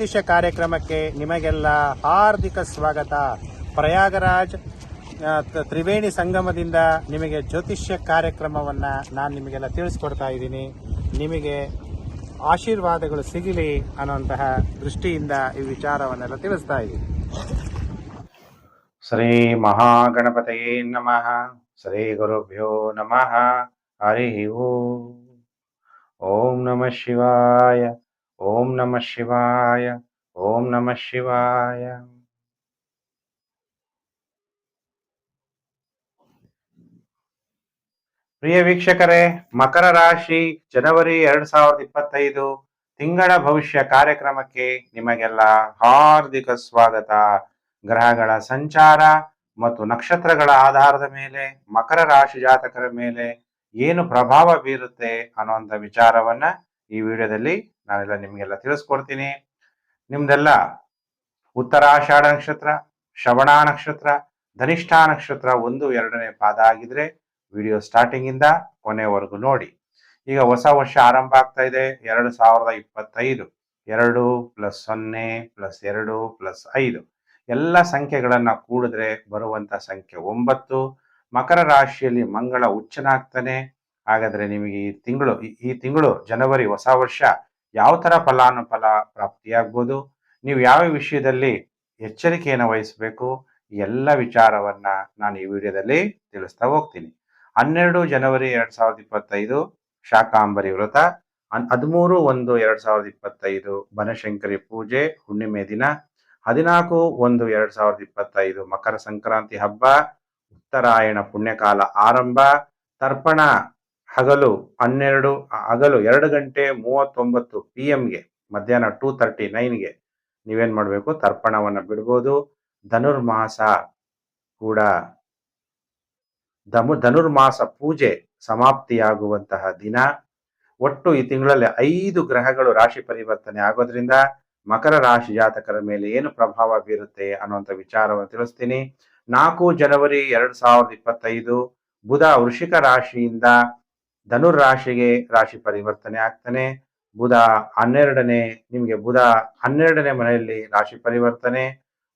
ಜ್ಯೋತಿಷ್ಯ ಕಾರ್ಯಕ್ರಮಕ್ಕೆ ನಿಮಗೆಲ್ಲ ಹಾರ್ದಿಕ ಸ್ವಾಗತ. ಪ್ರಯಾಗರಾಜ್ ತ್ರಿವೇಣಿ ಸಂಗಮದಿಂದ ನಿಮಗೆ ಜ್ಯೋತಿಷ್ಯ ಕಾರ್ಯಕ್ರಮವನ್ನ ನಾನು ನಿಮಗೆಲ್ಲ ತಿಳಿಸ್ಕೊಡ್ತಾ ಇದ್ದೀನಿ. ನಿಮಗೆ ಆಶೀರ್ವಾದಗಳು ಸಿಗಲಿ ಅನ್ನುವಂತಹ ದೃಷ್ಟಿಯಿಂದ ಈ ವಿಚಾರವನ್ನೆಲ್ಲ ತಿಳಿಸ್ತಾ ಇದ್ದೀನಿ. ಶ್ರೀ ಮಹಾಗಣಪತಯೇ ನಮಃ. ಶ್ರೀ ಗುರುಭ್ಯೋ ನಮಃ. ಹರಿ ಓಂ. ಓಂ ನಮಃ ಶಿವಾಯ. ಓಂ ನಮಃ ಶಿವಾಯ, ಓಂ ನಮಃ ಶಿವಾಯ. ಪ್ರಿಯ ವೀಕ್ಷಕರೇ, ಮಕರ ರಾಶಿ ಜನವರಿ ಎರಡ್ ಸಾವಿರದ ಇಪ್ಪತ್ತೈದು ತಿಂಗಳ ಭವಿಷ್ಯ ಕಾರ್ಯಕ್ರಮಕ್ಕೆ ನಿಮಗೆಲ್ಲ ಹಾರ್ದಿಕ ಸ್ವಾಗತ. ಗ್ರಹಗಳ ಸಂಚಾರ ಮತ್ತು ನಕ್ಷತ್ರಗಳ ಆಧಾರದ ಮೇಲೆ, ಮಕರ ರಾಶಿ ಜಾತಕರ ಮೇಲೆ ಏನು ಪ್ರಭಾವ ಬೀರುತ್ತೆ ಅನ್ನುವಂಥ ವಿಚಾರವನ್ನ ಈ ವಿಡಿಯೋದಲ್ಲಿ ನಾನೆಲ್ಲ ನಿಮಗೆಲ್ಲ ತಿಳಿಸ್ಕೊಡ್ತೀನಿ. ನಿಮ್ದೆಲ್ಲ ಉತ್ತರಾಷಾಢ ನಕ್ಷತ್ರ, ಶ್ರವಣ ನಕ್ಷತ್ರ, ಧನಿಷ್ಠ ನಕ್ಷತ್ರ ಒಂದು ಎರಡನೇ ಪಾದ ಆಗಿದ್ರೆ ವಿಡಿಯೋ ಸ್ಟಾರ್ಟಿಂಗ್ ಇಂದ ಕೊನೆವರೆಗೂ ನೋಡಿ. ಈಗ ಹೊಸ ವರ್ಷ ಆರಂಭ ಆಗ್ತಾ ಇದೆ. ಎರಡು ಸಾವಿರದ ಇಪ್ಪತ್ತೈದು. ಎರಡು ಪ್ಲಸ್ ಸೊನ್ನೆ ಪ್ಲಸ್ ಎರಡು ಪ್ಲಸ್ ಐದು. ಎಲ್ಲ ಸಂಖ್ಯೆಗಳನ್ನ ಕೂಡಿದ್ರೆ ಬರುವಂತ ಸಂಖ್ಯೆ ಒಂಬತ್ತು. ಮಕರ ರಾಶಿಯಲ್ಲಿ ಮಂಗಳ ಉಚ್ಚನಾಗ್ತಾನೆ ಹಾಗಾದ್ರೆ ನಿಮಗೆ ಈ ತಿಂಗಳು, ಈ- ತಿಂಗಳು ಜನವರಿ ಹೊಸ ವರ್ಷ ಯಾವ ತರ ಫಲಾನುಫಲ ಪ್ರಾಪ್ತಿಯಾಗ್ಬೋದು? ನೀವು ಯಾವ ವಿಷಯದಲ್ಲಿ ಎಚ್ಚರಿಕೆಯನ್ನು ವಹಿಸಬೇಕು? ಎಲ್ಲ ವಿಚಾರವನ್ನ ನಾನು ಈ ವಿಡಿಯೋದಲ್ಲಿ ತಿಳಿಸ್ತಾ ಹೋಗ್ತೀನಿ. ಹನ್ನೆರಡು ಜನವರಿ ಎರಡ್ ಸಾವಿರದ ಇಪ್ಪತ್ತೈದು ಶಾಕಾಂಬರಿ ವ್ರತ. ಹದಿಮೂರು ಒಂದು ಎರಡ್ ಸಾವಿರದ ಇಪ್ಪತ್ತೈದು, ಬನಶಂಕರಿ ಪೂಜೆ, ಹುಣ್ಣಿಮೆ ದಿನ. ಹದಿನಾಲ್ಕು ಒಂದು ಎರಡ್ ಸಾವಿರದ ಇಪ್ಪತ್ತೈದು, ಮಕರ ಸಂಕ್ರಾಂತಿ ಹಬ್ಬ. ಉತ್ತರಾಯಣ ಪುಣ್ಯಕಾಲ ಆರಂಭ. ತರ್ಪಣ ಹಗಲು ಹನ್ನೆರಡು ಹಗಲು ಎರಡು ಗಂಟೆ ಮೂವತ್ತೊಂಬತ್ತು ಪಿ ಎಮ್ಗೆ ಮಧ್ಯಾಹ್ನ ಟೂ ತರ್ಟಿ ನೈನ್ಗೆ ನೀವೇನು ಮಾಡಬೇಕು? ತರ್ಪಣವನ್ನ ಬಿಡ್ಬೋದು. ಧನುರ್ಮಾಸ ಕೂಡ, ಧಮು, ಧನುರ್ಮಾಸ ಪೂಜೆ ಸಮಾಪ್ತಿಯಾಗುವಂತಹ ದಿನ. ಒಟ್ಟು ಈ ತಿಂಗಳಲ್ಲಿ ಐದು ಗ್ರಹಗಳು ರಾಶಿ ಪರಿವರ್ತನೆ ಆಗೋದ್ರಿಂದ ಮಕರ ರಾಶಿ ಜಾತಕರ ಮೇಲೆ ಏನು ಪ್ರಭಾವ ಬೀರುತ್ತೆ ಅನ್ನುವಂಥ ವಿಚಾರವನ್ನು ತಿಳಿಸ್ತೀನಿ. ನಾಲ್ಕು ಜನವರಿ ಎರಡು ಸಾವಿರದ ಇಪ್ಪತ್ತೈದು, ಬುಧ ವೃಷಿಕ ರಾಶಿಯಿಂದ ಧನುರ್ ರಾಶಿಗೆ ರಾಶಿ ಪರಿವರ್ತನೆ ಆಗ್ತಾನೆ. ಬುಧ ಹನ್ನೆರಡನೇ, ನಿಮಗೆ ಬುಧ ಹನ್ನೆರಡನೇ ಮನೆಯಲ್ಲಿ ರಾಶಿ ಪರಿವರ್ತನೆ.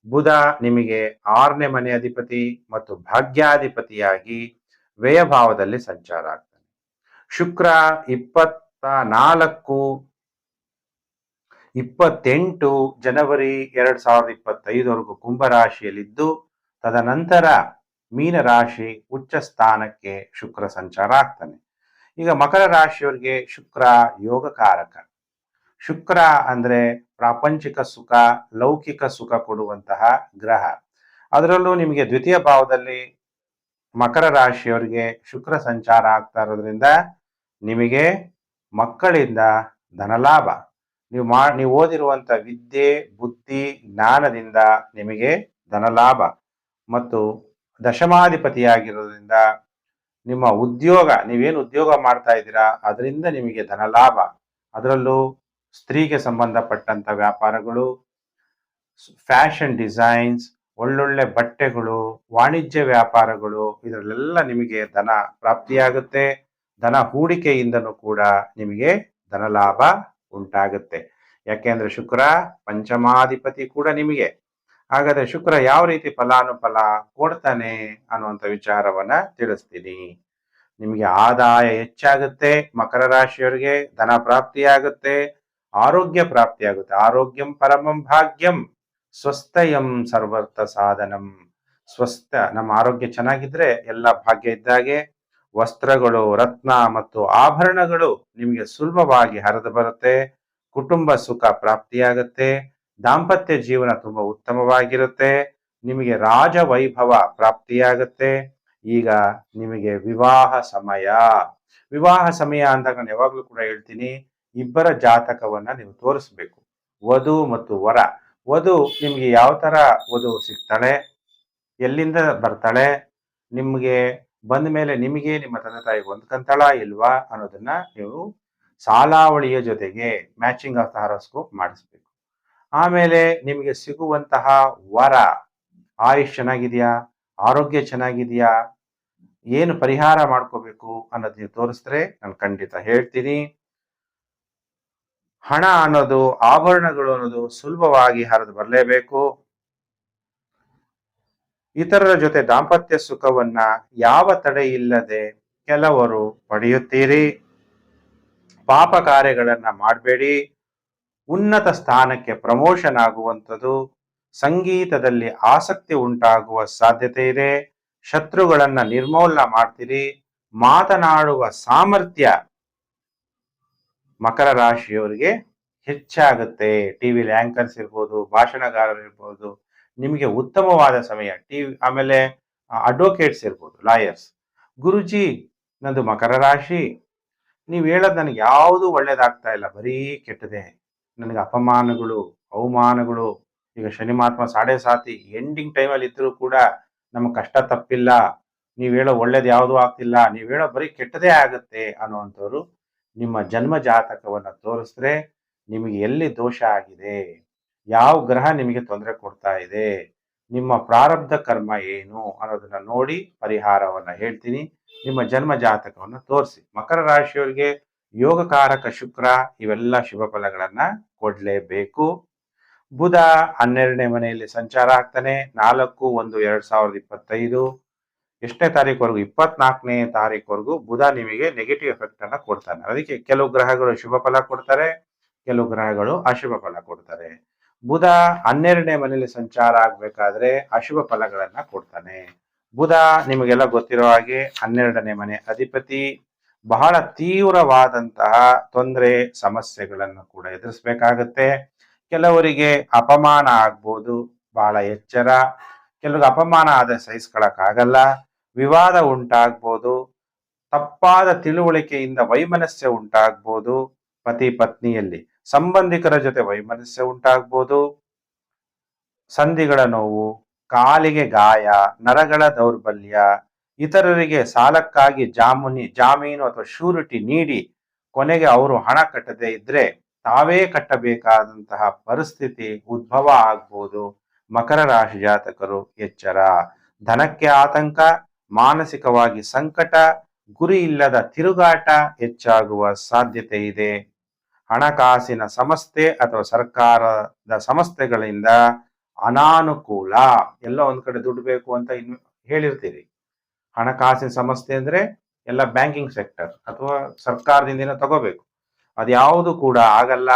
ಬುಧ ನಿಮಗೆ ಆರನೇ ಮನೆ ಅಧಿಪತಿ ಮತ್ತು ಭಾಗ್ಯಾಧಿಪತಿಯಾಗಿ ವ್ಯಯಭಾವದಲ್ಲಿ ಸಂಚಾರ ಆಗ್ತಾನೆ. ಶುಕ್ರ ಇಪ್ಪತ್ತ ನಾಲ್ಕು, ಇಪ್ಪತ್ತೆಂಟು ಜನವರಿ ಎರಡ್ ಸಾವಿರದ ಇಪ್ಪತ್ತೈದವರೆಗೂ ಕುಂಭರಾಶಿಯಲ್ಲಿದ್ದು ತದನಂತರ ಮೀನರಾಶಿ ಉಚ್ಚ ಸ್ಥಾನಕ್ಕೆ ಶುಕ್ರ ಸಂಚಾರ ಆಗ್ತಾನೆ. ಈಗ ಮಕರ ರಾಶಿಯವರಿಗೆ ಶುಕ್ರ ಯೋಗಕಾರಕ. ಶುಕ್ರ ಅಂದ್ರೆ ಪ್ರಾಪಂಚಿಕ ಸುಖ, ಲೌಕಿಕ ಸುಖ ಕೊಡುವಂತಹ ಗ್ರಹ. ಅದರಲ್ಲೂ ನಿಮಗೆ ದ್ವಿತೀಯ ಭಾವದಲ್ಲಿ ಮಕರ ರಾಶಿಯವರಿಗೆ ಶುಕ್ರ ಸಂಚಾರ ಆಗ್ತಾ ಇರೋದ್ರಿಂದ ನಿಮಗೆ ಮಕ್ಕಳಿಂದ ಧನಲಾಭ. ನೀವು ಮಾ, ನೀವು ಓದಿರುವಂತ ವಿದ್ಯೆ, ಬುದ್ಧಿ, ಜ್ಞಾನದಿಂದ ನಿಮಗೆ ಧನಲಾಭ. ಮತ್ತು ದಶಮಾಧಿಪತಿಯಾಗಿರೋದ್ರಿಂದ ನಿಮ್ಮ ಉದ್ಯೋಗ, ನೀವೇನು ಉದ್ಯೋಗ ಮಾಡ್ತಾ ಇದ್ದೀರಾ, ಅದರಿಂದ ನಿಮಗೆ ಧನ ಲಾಭ ಅದರಲ್ಲೂ ಸ್ತ್ರೀಗೆ ಸಂಬಂಧಪಟ್ಟಂತ ವ್ಯಾಪಾರಗಳು, ಫ್ಯಾಷನ್ ಡಿಸೈನ್ಸ್, ಒಳ್ಳೊಳ್ಳೆ ಬಟ್ಟೆಗಳು, ವಾಣಿಜ್ಯ ವ್ಯಾಪಾರಗಳು, ಇದರಲ್ಲೆಲ್ಲ ನಿಮಗೆ ಧನ ಪ್ರಾಪ್ತಿಯಾಗುತ್ತೆ. ಧನ ಹೂಡಿಕೆಯಿಂದನೂ ಕೂಡ ನಿಮಗೆ ಧನ ಲಾಭ ಉಂಟಾಗುತ್ತೆ ಯಾಕೆಂದ್ರೆ ಶುಕ್ರ, ಪಂಚಮಾಧಿಪತಿ ಕೂಡ ನಿಮಗೆ. ಹಾಗಾದ್ರೆ ಶುಕ್ರ ಯಾವ ರೀತಿ ಫಲಾನುಫಲ ಕೊಡ್ತಾನೆ ಅನ್ನುವಂತ ವಿಚಾರವನ್ನ ತಿಳಿಸ್ತೀನಿ. ನಿಮಗೆ ಆದಾಯ ಹೆಚ್ಚಾಗುತ್ತೆ, ಮಕರ ರಾಶಿಯವರಿಗೆ ಧನ ಪ್ರಾಪ್ತಿಯಾಗುತ್ತೆ, ಆರೋಗ್ಯ ಪ್ರಾಪ್ತಿಯಾಗುತ್ತೆ. ಆರೋಗ್ಯಂ ಪರಮಂ ಭಾಗ್ಯಂ, ಸ್ವಸ್ಥಯಂ ಸರ್ವರ್ಥ ಸಾಧನಂ. ಸ್ವಸ್ಥ, ನಮ್ಮ ಆರೋಗ್ಯ ಚೆನ್ನಾಗಿದ್ರೆ ಎಲ್ಲ ಭಾಗ್ಯ ಇದ್ದಾಗೆ ವಸ್ತ್ರಗಳು, ರತ್ನ ಮತ್ತು ಆಭರಣಗಳು ನಿಮಗೆ ಸುಲಭವಾಗಿ ಹರಿದು ಬರುತ್ತೆ, ಕುಟುಂಬ ಸುಖ ಪ್ರಾಪ್ತಿಯಾಗುತ್ತೆ. ದಾಂಪತ್ಯ ಜೀವನ ತುಂಬಾ ಉತ್ತಮವಾಗಿರುತ್ತೆ. ನಿಮಗೆ ರಾಜ ವೈಭವ ಪ್ರಾಪ್ತಿಯಾಗುತ್ತೆ. ಈಗ ನಿಮಗೆ ವಿವಾಹ ಸಮಯ. ವಿವಾಹ ಸಮಯ ಅಂದಾಗ ನಾನು ಯಾವಾಗಲೂ ಕೂಡ ಹೇಳ್ತೀನಿ, ಇಬ್ಬರ ಜಾತಕವನ್ನ ನೀವು ತೋರಿಸ್ಬೇಕು. ವಧು ಮತ್ತು ವರ. ವಧು ನಿಮ್ಗೆ ಯಾವ ತರ ವಧು ಸಿಗ್ತಾಳೆ? ಎಲ್ಲಿಂದ ಬರ್ತಾಳೆ? ನಿಮ್ಗೆ ಬಂದ ಮೇಲೆ ನಿಮಗೆ ನಿಮ್ಮ ತಂದೆ ತಾಯಿಗೆ ಹೊಂದ್ಕಂತಾಳ ಇಲ್ವಾ ಅನ್ನೋದನ್ನ ನೀವು ಸಾಲಾವಳಿಯ ಜೊತೆಗೆ ಮ್ಯಾಚಿಂಗ್ ಆಫ್ ದ ಹಾರೋಸ್ಕೋಪ್ ಮಾಡಿಸ್ಬೇಕು. ಆಮೇಲೆ ನಿಮಗೆ ಸಿಗುವಂತಹ ವರ. ಆಯುಷ್ ಚೆನ್ನಾಗಿದೆಯಾ? ಆರೋಗ್ಯ ಚೆನ್ನಾಗಿದೆಯಾ? ಏನು ಪರಿಹಾರ ಮಾಡ್ಕೋಬೇಕು ಅನ್ನೋದು ನೀವು ತೋರಿಸಿದ್ರೆ ನಾನು ಖಂಡಿತ ಹೇಳ್ತೀನಿ. ಹಣ ಅನ್ನೋದು, ಆಭರಣಗಳು ಅನ್ನೋದು ಸುಲಭವಾಗಿ ಹರಿದು ಬರಲೇಬೇಕು. ಇತರರ ಜೊತೆ ದಾಂಪತ್ಯ ಸುಖವನ್ನ ಯಾವ ತಡೆ ಇಲ್ಲದೆ ಕೆಲವರು ಪಡೆಯುತ್ತೀರಿ. ಪಾಪ ಕಾರ್ಯಗಳನ್ನ ಮಾಡಬೇಡಿ. ಉನ್ನತ ಸ್ಥಾನಕ್ಕೆ ಪ್ರಮೋಷನ್ ಆಗುವಂಥದ್ದು, ಸಂಗೀತದಲ್ಲಿ ಆಸಕ್ತಿ ಉಂಟಾಗುವ ಸಾಧ್ಯತೆ ಇದೆ. ಶತ್ರುಗಳನ್ನ ನಿರ್ಮೂಲನ ಮಾಡ್ತೀರಿ. ಮಾತನಾಡುವ ಸಾಮರ್ಥ್ಯ ಮಕರ ರಾಶಿಯವರಿಗೆ ಹೆಚ್ಚಾಗುತ್ತೆ. ಆಂಕರ್ಸ್ ಇರ್ಬೋದು, ಭಾಷಣಗಾರರು ಇರ್ಬೋದು, ನಿಮಗೆ ಉತ್ತಮವಾದ ಸಮಯ. ಟಿವಿ, ಆಮೇಲೆ ಅಡ್ವೊಕೇಟ್ಸ್ ಇರ್ಬೋದು ಲಾಯರ್ಸ್ ಗುರುಜಿ, ನಂದು ಮಕರ ರಾಶಿ. ನೀವು ಹೇಳೋದು ನನಗೆ ಯಾವುದು ಒಳ್ಳೇದಾಗ್ತಾ ಇಲ್ಲ. ಬರೀ ಕೆಟ್ಟದೆ ನನಗೆ ಅಪಮಾನಗಳು, ಅವಮಾನಗಳು, ಈಗ ಶನಿ ಮಹಾತ್ಮ ಸಾಡೆ ಸಾತಿ ಎಂಡಿಂಗ್ ಟೈಮಲ್ಲಿ ಇದ್ರೂ ಕೂಡ ನಮಗೆ ಕಷ್ಟ ತಪ್ಪಿಲ್ಲ, ನೀವು ಹೇಳೋ ಒಳ್ಳೇದು ಯಾವುದೂ ಆಗ್ತಿಲ್ಲ, ನೀವು ಹೇಳೋ ಬರೀ ಕೆಟ್ಟದೇ ಆಗುತ್ತೆ ಅನ್ನುವಂಥವ್ರು ನಿಮ್ಮ ಜನ್ಮ ಜಾತಕವನ್ನು ತೋರಿಸಿದ್ರೆ ನಿಮಗೆ ಎಲ್ಲಿ ದೋಷ ಆಗಿದೆ, ಯಾವ ಗ್ರಹ ನಿಮಗೆ ತೊಂದರೆ ಕೊಡ್ತಾ ಇದೆ, ನಿಮ್ಮ ಪ್ರಾರಬ್ಧ ಕರ್ಮ ಏನು ಅನ್ನೋದನ್ನ ನೋಡಿ ಪರಿಹಾರವನ್ನ ಹೇಳ್ತೀನಿ, ನಿಮ್ಮ ಜನ್ಮ ಜಾತಕವನ್ನು ತೋರಿಸಿ. ಮಕರ ರಾಶಿಯವರಿಗೆ ಯೋಗಕಾರಕ ಶುಕ್ರ ಇವೆಲ್ಲ ಶುಭ ಫಲಗಳನ್ನ ಕೊಡಲೇಬೇಕು. ಬುಧ ಹನ್ನೆರಡನೇ ಮನೆಯಲ್ಲಿ ಸಂಚಾರ ಆಗ್ತಾನೆ. ನಾಲ್ಕು, ಒಂದು, ಎರಡ್ ಸಾವಿರದ ಇಪ್ಪತ್ತೈದು. ಎಷ್ಟನೇ ತಾರೀಕುವರೆಗೂ? ಇಪ್ಪತ್ನಾಲ್ಕನೇ ತಾರೀಕುವರೆಗೂ ಬುಧ ನಿಮಗೆ ನೆಗೆಟಿವ್ ಎಫೆಕ್ಟ್ ಅನ್ನ ಕೊಡ್ತಾನೆ. ಅದಕ್ಕೆ ಕೆಲವು ಗ್ರಹಗಳು ಶುಭ ಫಲ ಕೊಡ್ತಾರೆ, ಕೆಲವು ಗ್ರಹಗಳು ಅಶುಭ ಫಲ ಕೊಡ್ತಾರೆ. ಬುಧ ಹನ್ನೆರಡನೇ ಮನೆಯಲ್ಲಿ ಸಂಚಾರ ಆಗ್ಬೇಕಾದ್ರೆ ಅಶುಭ ಫಲಗಳನ್ನ ಕೊಡ್ತಾನೆ. ಬುಧ ನಿಮಗೆಲ್ಲ ಗೊತ್ತಿರೋ ಹಾಗೆ ಹನ್ನೆರಡನೇ ಮನೆ ಅಧಿಪತಿ. ಬಹಳ ತೀವ್ರವಾದಂತಹ ತೊಂದರೆ, ಸಮಸ್ಯೆಗಳನ್ನು ಕೂಡ ಎದುರಿಸ್ಬೇಕಾಗತ್ತೆ. ಕೆಲವರಿಗೆ ಅಪಮಾನ ಆಗ್ಬೋದು, ಬಹಳ ಎಚ್ಚರ. ಕೆಲವ್ರಿಗೆ ಅಪಮಾನ ಆದರೆ ಸಹಿಸ್ಕೊಳಕ್ಕಾಗಲ್ಲ. ವಿವಾದ ಉಂಟಾಗ್ಬೋದು, ತಪ್ಪಾದ ತಿಳುವಳಿಕೆಯಿಂದ ವೈಮನಸ್ಯ ಉಂಟಾಗ್ಬೋದು ಪತಿ ಪತ್ನಿಯಲ್ಲಿ. ಸಂಬಂಧಿಕರ ಜೊತೆ ವೈಮನಸ್ಯ ಉಂಟಾಗ್ಬೋದು. ಸಂಧಿಗಳ ನೋವು, ಕಾಲಿಗೆ ಗಾಯ, ನರಗಳ ದೌರ್ಬಲ್ಯ ಇತರರಿಗೆ ಸಾಲಕ್ಕಾಗಿ ಜಾಮೂನಿ, ಜಾಮೀನು ಅಥವಾ ಶೂರಿಟಿ ನೀಡಿ ಕೊನೆಗೆ ಅವರು ಹಣ ಕಟ್ಟದೇ ಇದ್ರೆ ತಾವೇ ಕಟ್ಟಬೇಕಾದಂತಹ ಪರಿಸ್ಥಿತಿ ಉದ್ಭವ ಆಗ್ಬೋದು. ಮಕರ ರಾಶಿ ಜಾತಕರು ಎಚ್ಚರ. ಧನಕ್ಕೆ ಆತಂಕ, ಮಾನಸಿಕವಾಗಿ ಸಂಕಟ, ಗುರಿ ಇಲ್ಲದ ತಿರುಗಾಟ ಹೆಚ್ಚಾಗುವ ಸಾಧ್ಯತೆ ಇದೆ. ಹಣಕಾಸಿನ ಸಂಸ್ಥೆ ಅಥವಾ ಸರ್ಕಾರದ ಸಂಸ್ಥೆಗಳಿಂದ ಅನಾನುಕೂಲ. ಎಲ್ಲ ಒಂದ್ ಕಡೆ ದುಡ್ಡು ಬೇಕು ಅಂತ ಇನ್ ಹೇಳಿರ್ತೀರಿ. ಹಣಕಾಸಿನ ಸಮಸ್ಯೆ ಅಂದ್ರೆ ಎಲ್ಲ ಬ್ಯಾಂಕಿಂಗ್ ಸೆಕ್ಟರ್ ಅಥವಾ ಸರ್ಕಾರದಿಂದ ತಗೋಬೇಕು. ಅದ್ಯಾವುದು ಕೂಡ ಆಗಲ್ಲ.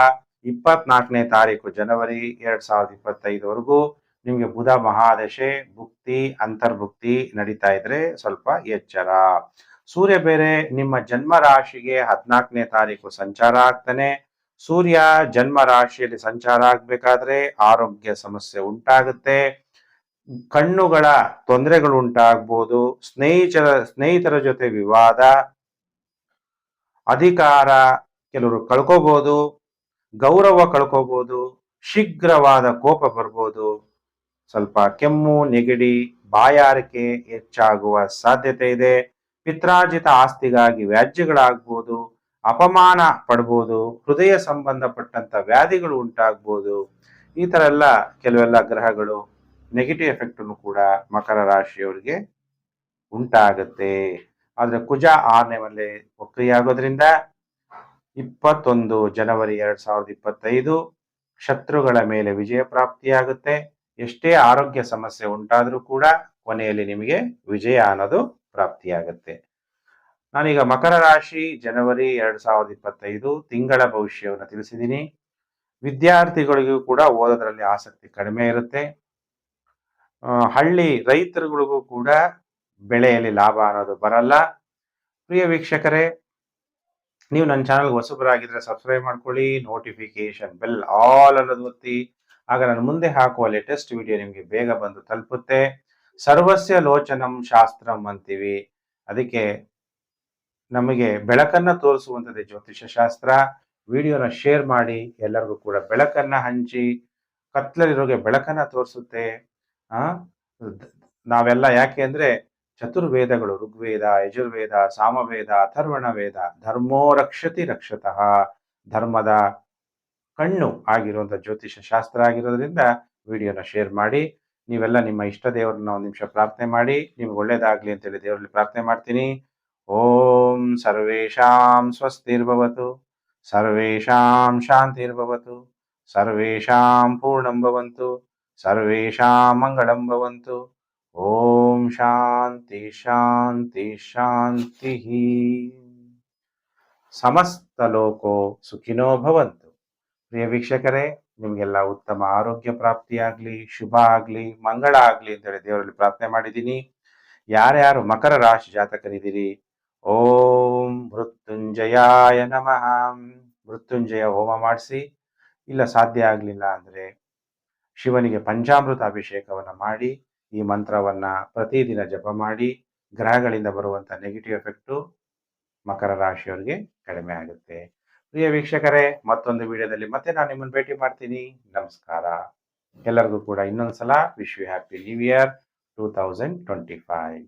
ಇಪ್ಪತ್ನಾಲ್ಕನೇ ತಾರೀಕು ಜನವರಿ ಎರಡ್ ಸಾವಿರದ ಇಪ್ಪತ್ತೈದವರೆಗೂ ನಿಮಗೆ ಬುಧ ಮಹಾದಶೆ, ಭುಕ್ತಿ, ಅಂತರ್ಭುಕ್ತಿ ನಡೀತಾ ಇದ್ರೆ ಸ್ವಲ್ಪ ಎಚ್ಚರ. ಸೂರ್ಯ ಬೇರೆ ನಿಮ್ಮ ಜನ್ಮ ರಾಶಿಗೆ ಹದಿನಾಲ್ಕನೇ ತಾರೀಕು ಸಂಚಾರ ಆಗ್ತಾನೆ. ಸೂರ್ಯ ಜನ್ಮ ರಾಶಿಯಲ್ಲಿ ಸಂಚಾರ ಆಗ್ಬೇಕಾದ್ರೆ ಆರೋಗ್ಯ ಸಮಸ್ಯೆ ಉಂಟಾಗುತ್ತೆ. ಕಣ್ಣುಗಳ ತೊಂದರೆಗಳು ಉಂಟಾಗ್ಬೋದು ಸ್ನೇಹಿತರ ಸ್ನೇಹಿತರ ಜೊತೆ ವಿವಾದ, ಅಧಿಕಾರ ಕೆಲವರು ಕಳ್ಕೋಬಹುದು ಗೌರವ ಕಳ್ಕೋಬಹುದು ಶೀಘ್ರವಾದ ಕೋಪ ಬರ್ಬೋದು, ಸ್ವಲ್ಪ ಕೆಮ್ಮು, ನೆಗಡಿ, ಬಾಯಾರಿಕೆ ಹೆಚ್ಚಾಗುವ ಸಾಧ್ಯತೆ ಇದೆ. ಪಿತ್ರಾರ್ಜಿತ ಆಸ್ತಿಗಾಗಿ ವ್ಯಾಜ್ಯಗಳಾಗ್ಬೋದು, ಅಪಮಾನ ಪಡ್ಬೋದು, ಹೃದಯ ಸಂಬಂಧಪಟ್ಟಂತ ವ್ಯಾಧಿಗಳು ಉಂಟಾಗ್ಬೋದು. ಈ ತರ ಎಲ್ಲ ಕೆಲವೆಲ್ಲ ಗ್ರಹಗಳು ನೆಗೆಟಿವ್ ಎಫೆಕ್ಟ್ ಅನ್ನು ಕೂಡ ಮಕರ ರಾಶಿಯವರಿಗೆ ಉಂಟಾಗುತ್ತೆ. ಆದರೆ ಕುಜ ಆರನೇ ಮನೆ ವಕ್ರಿಯಾಗೋದ್ರಿಂದ ಇಪ್ಪತ್ತೊಂದು ಜನವರಿ ಎರಡ್ ಸಾವಿರದ ಇಪ್ಪತ್ತೈದು ಶತ್ರುಗಳ ಮೇಲೆ ವಿಜಯ ಪ್ರಾಪ್ತಿಯಾಗುತ್ತೆ. ಎಷ್ಟೇ ಆರೋಗ್ಯ ಸಮಸ್ಯೆ ಉಂಟಾದರೂ ಕೂಡ ಕೊನೆಯಲ್ಲಿ ನಿಮಗೆ ವಿಜಯ ಅನ್ನೋದು ಪ್ರಾಪ್ತಿಯಾಗುತ್ತೆ. ನಾನೀಗ ಮಕರ ರಾಶಿ ಜನವರಿ ಎರಡ್ ಸಾವಿರದ ಇಪ್ಪತ್ತೈದು ತಿಂಗಳ ಭವಿಷ್ಯವನ್ನು ತಿಳಿಸಿದ್ದೀನಿ. ವಿದ್ಯಾರ್ಥಿಗಳಿಗೂ ಕೂಡ ಓದೋದ್ರಲ್ಲಿ ಆಸಕ್ತಿ ಕಡಿಮೆ ಇರುತ್ತೆ. ಹಳ್ಳಿ ರೈತರುಗಳಿಗೂ ಕೂಡ ಬೆಳೆಯಲ್ಲಿ ಲಾಭ ಅನ್ನೋದು ಬರಲ್ಲ. ಪ್ರಿಯ ವೀಕ್ಷಕರೇ, ನೀವು ನನ್ನ ಚಾನಲ್ಗೆ ಹೊಸಬರಾಗಿದ್ರೆ ಸಬ್ಸ್ಕ್ರೈಬ್ ಮಾಡ್ಕೊಳ್ಳಿ ನೋಟಿಫಿಕೇಶನ್ ಬೆಲ್ ಆಲ್ ಅನ್ನೋದು ಒತ್ತಿ. ಆಗ ನಾನು ಮುಂದೆ ಹಾಕುವ ಲೇಟೆಸ್ಟ್ ವಿಡಿಯೋ ನಿಮಗೆ ಬೇಗ ಬಂದು ತಲುಪುತ್ತೆ. ಸರ್ವಸ್ಯ ಲೋಚನಂ ಶಾಸ್ತ್ರಂ ಅಂತೀವಿ. ಅದಕ್ಕೆ ನಮಗೆ ಬೆಳಕನ್ನ ತೋರಿಸುವಂಥದ್ದೇ ಜ್ಯೋತಿಷ್ಯ ಶಾಸ್ತ್ರ. ವಿಡಿಯೋನ ಶೇರ್ ಮಾಡಿ, ಎಲ್ಲರಿಗೂ ಕೂಡ ಬೆಳಕನ್ನ ಹಂಚಿ ಕತ್ಲಲ್ಲಿರೋಗೆ ಬೆಳಕನ್ನ ತೋರಿಸುತ್ತೆ. ಆ? ನಾವೆಲ್ಲ ಯಾಕೆ ಅಂದ್ರೆ ಚತುರ್ವೇದಗಳು, ಋಗ್ವೇದ, ಯಜುರ್ವೇದ, ಸಾಮವೇದ ಅಥರ್ವಣ ವೇದ ಧರ್ಮೋ ರಕ್ಷತಿ ರಕ್ಷತಃ. ಧರ್ಮದ ಕಣ್ಣು ಆಗಿರುವಂತ ಜ್ಯೋತಿಷ ಶಾಸ್ತ್ರ ಆಗಿರೋದ್ರಿಂದ ವಿಡಿಯೋನ ಶೇರ್ ಮಾಡಿ, ನೀವೆಲ್ಲ ನಿಮ್ಮ ಇಷ್ಟ ದೇವರನ್ನ ಒಂದು ನಿಮಿಷ ಪ್ರಾರ್ಥನೆ ಮಾಡಿ, ನಿಮ್ಗೆ ಒಳ್ಳೇದಾಗ್ಲಿ ಅಂತೇಳಿ ದೇವರಲ್ಲಿ ಪ್ರಾರ್ಥನೆ ಮಾಡ್ತೀನಿ. ಓಂ ಸರ್ವೇಶಾಂ ಸ್ವಸ್ತಿರ್ಭವತು, ಸರ್ವೇಷಾಂ ಶಾಂತಿರ್ಭವತು, ಸರ್ವೇಷಾಂ ಪೂರ್ಣಂ ಸರ್ವೇಷಾಂ ಮಂಗಳಂ ಭವಂತು ಓಂ ಶಾಂತಿ ಶಾಂತಿ ಶಾಂತಿ ಸಮಸ್ತ ಲೋಕೋ ಸುಖಿನೋ ಭವಂತು ಪ್ರಿಯ ವೀಕ್ಷಕರೇ, ನಿಮಗೆಲ್ಲ ಉತ್ತಮ ಆರೋಗ್ಯ ಪ್ರಾಪ್ತಿಯಾಗ್ಲಿ, ಶುಭ ಆಗ್ಲಿ, ಮಂಗಳ ಆಗ್ಲಿ ಅಂತೇಳಿ ದೇವರಲ್ಲಿ ಪ್ರಾರ್ಥನೆ ಮಾಡಿದ್ದೀನಿ. ಯಾರ್ಯಾರು ಮಕರ ರಾಶಿ ಜಾತಕರಿದ್ದೀರಿ? ಓಂ ಮೃತ್ಯುಂಜಯಾಯ ನಮಃ. ಮೃತ್ಯುಂಜಯ ಹೋಮ ಮಾಡಿಸಿ, ಇಲ್ಲ ಸಾಧ್ಯ ಆಗಲಿಲ್ಲ ಅಂದರೆ ಶಿವನಿಗೆ ಪಂಚಾಮೃತ ಅಭಿಷೇಕವನ್ನು ಮಾಡಿ, ಈ ಮಂತ್ರವನ್ನ ಪ್ರತಿದಿನ ಜಪ ಮಾಡಿ, ಗ್ರಹಗಳಿಂದ ಬರುವಂಥ ನೆಗೆಟಿವ್ ಎಫೆಕ್ಟು ಮಕರ ರಾಶಿಯವರಿಗೆ ಕಡಿಮೆ ಆಗುತ್ತೆ. ಪ್ರಿಯ ವೀಕ್ಷಕರೇ, ಮತ್ತೊಂದು ವಿಡಿಯೋದಲ್ಲಿ ಮತ್ತೆ ನಾನು ನಿಮ್ಮನ್ನು ಭೇಟಿ ಮಾಡ್ತೀನಿ. ನಮಸ್ಕಾರ. ಎಲ್ಲರಿಗೂ ಕೂಡ ಇನ್ನೊಂದ್ಸಲ wish you happy new year two thousand twenty five.